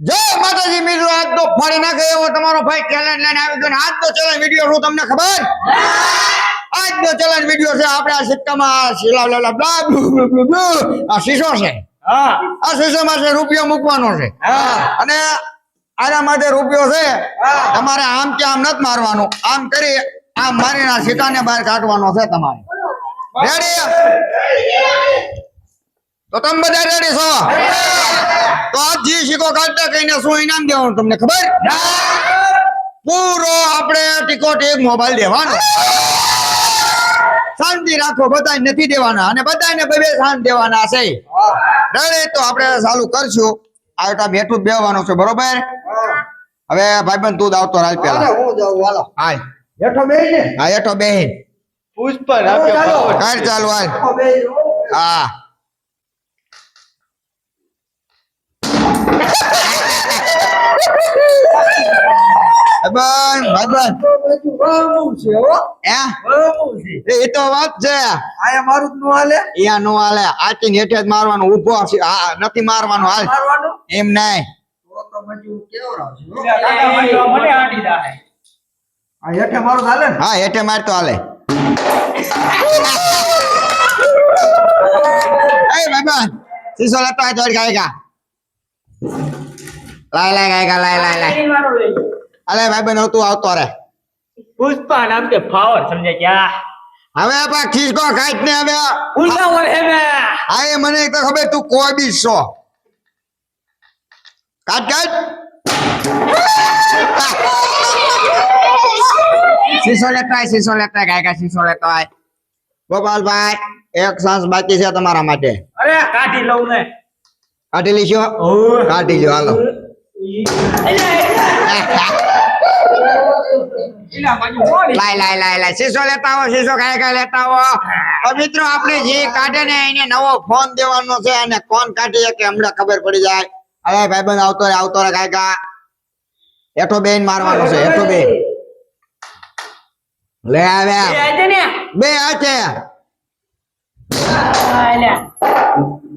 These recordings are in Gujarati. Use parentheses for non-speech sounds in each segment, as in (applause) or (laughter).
જય માતાજી મિત્રો આજ તો ફાડી નાખે એવો તમારો ભાઈ ટેલેન્ટ લઈને આવી ગયો આજ તો ચેલેન્જ વીડિયો શું તમને ખબર? આજ તો ચેલેન્જ વીડિયો છે. આપણે આ સિક્કામાં શીલા લા બ્લા આ શીશો છે. હા. આ શીશામાં છે રૂપિયો મૂકવાનો છે. અને આના માટે રૂપિયો છે. તમારે આમ કે આમ નથી મારવાનું. આમ કરી આમ મારીને આ સિક્કાને બહાર કાઢવાનો છે તમારે. રેડી તો તમે બધા રેડી છો? તો આજથી શીખો કાઢતા કહીને શું ઇનામ દેવાનું તમને ખબર? પૂરો આપણે ટિકોટ એક મોબાઈલ દેવાનો. શાંતિ રાખો બધા નથી દેવાના. અને બધાને બે શાંત દેવાના છે. રેડી તો આપણે ચાલુ કરશું. આ તો બેઠું બેવાનું છે બરોબર? હવે ભાઈબંધ તું જ આવતો રાજ પેલા. હું જાઉં હાલો. હા એઠો બેહીન. પુષ્પા હાલ. પાવર. હાલ હા. ભાઈબંધ બહુ છે હો. હે છે. એ તો વાત છે. આયા મારું જ નું હાલે? અહીંયા નો હાલે. આથી હેઠે જ મારવાનું ઊભો છે. હા નથી મારવાનું હાલ. મારવાનું? એમ નહીં. તો તો હું. મને આડી આ હેઠે મારું હાલે હા હેઠે મારતો હાલે. (laughs) એ બાબા શીશો લેતો થોડી ગાયકા લાય લાય ગાયકા લાય લાય લાય. અલે ભાઈ બન તું આવતો રે પુષ્પા નામ કે ફાવર સમજે ક્યાં? હવે આપા ખીસકો કાઢ ને હવે. ઉલ્લા હે મે એ મને તો ખબર તું કોઈ બી છો. કાટ કાટ. શીશો લેતા શીશો લેતા કાય ગાયકા શીશો લેતો આય. ગોપાલભાઈ એક સાંસ બાકી છે તમારા માટે. અરે કાઢી લઉં ને. કાઢી લીશો કાઢી લ્યો હાલો. (laughs) લાય લાય લાય લાય. શીશો લેતા આવો શીશો કાય કાય લેતા આવો. તો મિત્રો આપણે જે કાઢે ને એને નવો ફોન દેવાનો છે અને કોણ કાઢી કે હમણાં ખબર પડી જાય. અરે ભાઈબંધ આવતો રે આવતો રે કાય કા હેઠો બેન મારવાનો છે હેઠો બેન. લે આવે બે હાથે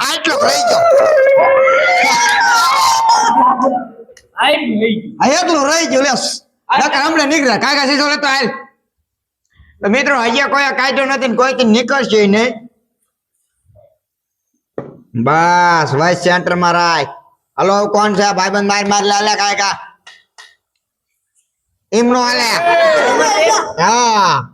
આટલો રહી ગયો આઈ ગઈ. આ રહી ગયો લેસ હમણાં નીકળ્યા. કાકા શીશો લેતો હાલ. મિત્રો અહીંયા કોઈ કાયદો નથી ને કોઈ નીકળશે નહીં. બસ વાઇસ સેન્ટરમાં રાય. હલો કોણ છે ભાઈ ભાઈબંધ? માર માર લાલે લે કાય કા એમનો હાલે હા.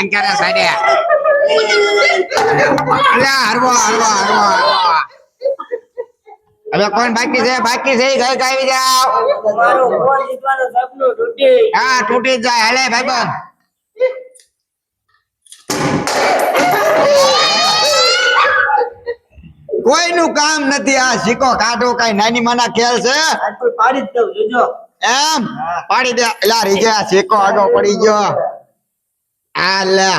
અંકારા સાડે હવે કોણ બાકી છે? બાકી છે ઘર ગાવી જાવ હા, તૂટી જાય. હાલે, ભાઈ કોઈનું કામ નથી આ સિક્કો કાઢો, કઈ નાની માના ખેલ છે? એમ? પાડી દે. લા રીજે આ સિક્કો આગો પડી ગયો. આ લે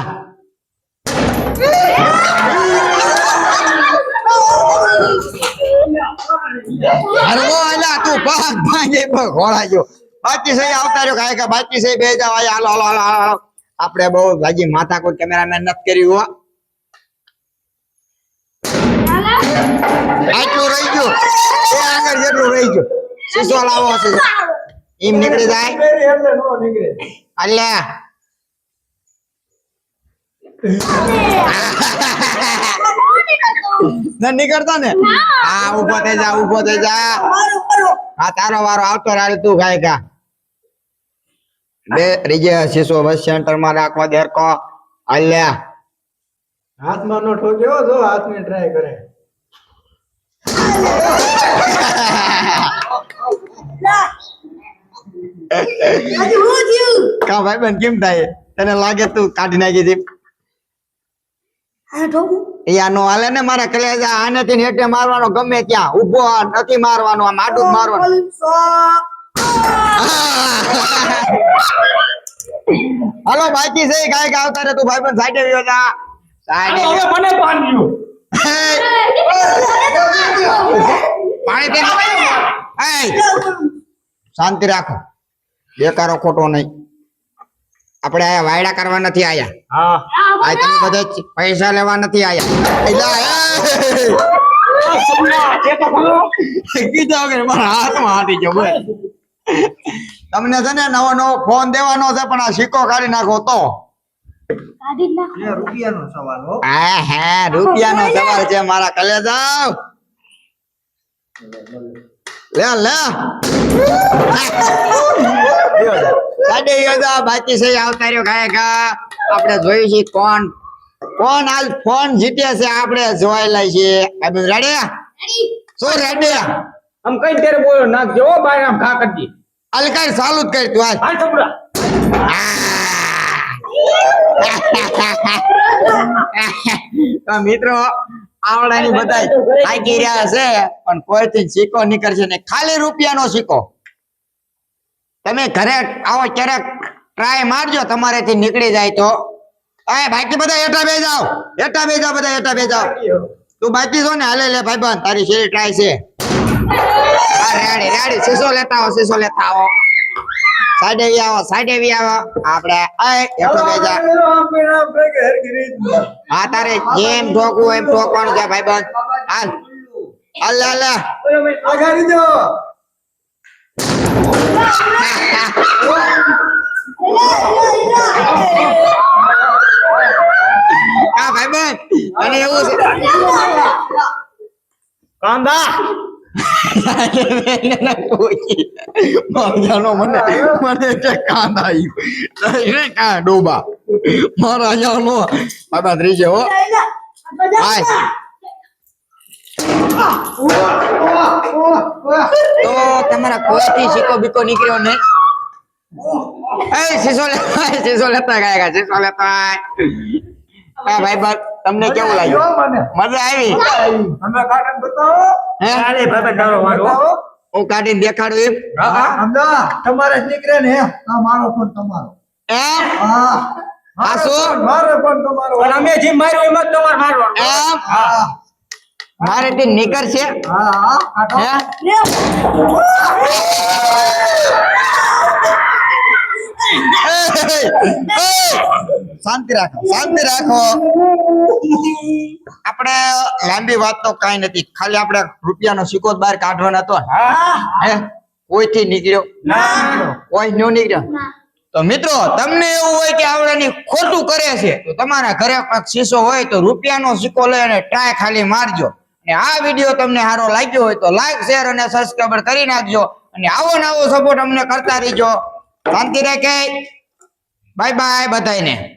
તું ભાગ ભાગે ઘોડા જો બાકી સહી આવતા રહ્યો કાંઈ બાકી સહી બે જાવ હાલો હાલો હાલો હાલો. આપણે બહુ ભાજી માથા કોઈ કેમેરામેન નથી કર્યું હો. આટલું રહી ગયું. એ આગળ જેટલું રહી ગયું. શીશો લાવો એમ નીકળી જાય? અલ્યા. (laughs) ન નીકળતો ને. હા ઊભો થઈ જા ઊભો થઈ જા. હા તારો વારો આવતો રાડે તું ખાય કા બે રીજે શિશુ બસ સેન્ટરમાં રાખવા દેરકો અલ્યા હાથમાં નો ઠોક્યો જો હાથને ટ્રાય કરે. (laughs) કા ભાઈ બેન કેમ થાય? તને લાગે તું કાઢી નાખી હતી યા નો હાલે ને મારા કલેજા આનેથી નેટે મારવાનો ગમે ત્યાં. ઊભો નથી મારવાનો આમ આડું મારવાનો. હાલો બાકી છે કાંઈક આવતા રે તું ભાઈ પણ સાઈડે વ્યો જા. સાઈડે. હવે મને બાંધ્યું પાણી પી શાંતિ રાખો. બેકારો ખોટો નહીં. આપણે આયા વાયડા કરવા નથી આયા. હા. આ તમે બધા પૈસા લેવા નથી આયા. એલા, એ! કીધા વગર મારા હાથમાં હાથી ગયો બોલ. તમને છે ને નવો નવો ફોન દેવાનો છે પણ આ સિક્કો કાઢી નાખો તો. રૂપિયાનો સવાલ હા. હા રૂપિયાનો સવાલ છે મારા કલેજાવ. લે લે. સાડે યોગા બાકી છે આવતા રહ્યો ખાય ખા આપણે જોયું છે કોણ કોણ હાલ ફોન જીતે છે આપણે જોઈ લઈ છે. રડ્યા શું રડ્યા આમ કઈ ત્યારે બોલો નાખ જો ભાઈ આમ ખા કરજી. અલકાઈ ચાલુ જ કરી તું આ છોકરા. (laughs) તો મિત્રો આવડાની બધા થાકી રહ્યા છે પણ કોઈથી સિક્કો નીકળશે ને ખાલી રૂપિયાનો સિક્કો તમે ઘરે આવો ક્યારેક ટ્રાય મારજો તમારેથી નીકળી જાય તો. એ બાકી બધા હેઠા બે જાઓ હેઠા બે જાઓ બધા હેઠા બે જાઓ તું બાકી છો ને? હાલે લે બન તારી શેરી ટ્રાય છે. Ready ready. સીસો લેતા આવો સીસો લેતા આવો. સાઈડે વી આવો સાઈડે વી આવો. આપણે એ હેઠો બે જા. હા તારે જેમ ઠોકવું એમ ઠોકવાનું છે ભાઈબંધ. હાલ. હાલ હાલ હાલ. જો હા ભાઈબંધ. અને એવું છે. કાંદા. (laughs) મારા કે કા ત્રીજે હો. તો તમારા કોઈથી સિક્કો બીકો નીકળ્યો નહીં. એ શીશો લે શીશો લેતા ગયા ગયા શીશો લેતા હા ભાઈ બા તમને કેવું લાગ્યું? મજા આવી? બતાવો. હે? ભાઈ તારો હું કાઢીને દેખાડું એમ. હા હા અમદા તમારે જ નીકળે ને આ મારો ફોન તમારો. એમ? હા. શું? મારો ફોન તમારો. પણ અમે જે માર્યો એમાં તમારે મારવાનું. એમ? હા. મારે તે છે. હા? હા કાઢો. હે શાંતિ રાખો શાંતિ રાખો. આપણે લાંબી વાત તો કઈ નથી. ખાલી આપણે રૂપિયાનો સિક્કો બહાર કાઢવાનો હતો. હે? કોઈથી નીકળ્યો? કોઈ નો નીકળ્યો? તો મિત્રો તમને એવું હોય કે આવડાની ખોટું કરે છે તો તમારા ઘરે શીશો હોય તો રૂપિયાનો સિક્કો લઈ અને ટ્રાય ખાલી મારજો. અને આ વીડિયો તમને સારો લાગ્યો હોય તો લાઈક શેર અને સબસ્ક્રાઈબર કરી નાખજો. અને આવો ને આવો સપોર્ટ અમને કરતા રહીજો. શાંતિ રાખે. બાય બાય બધાને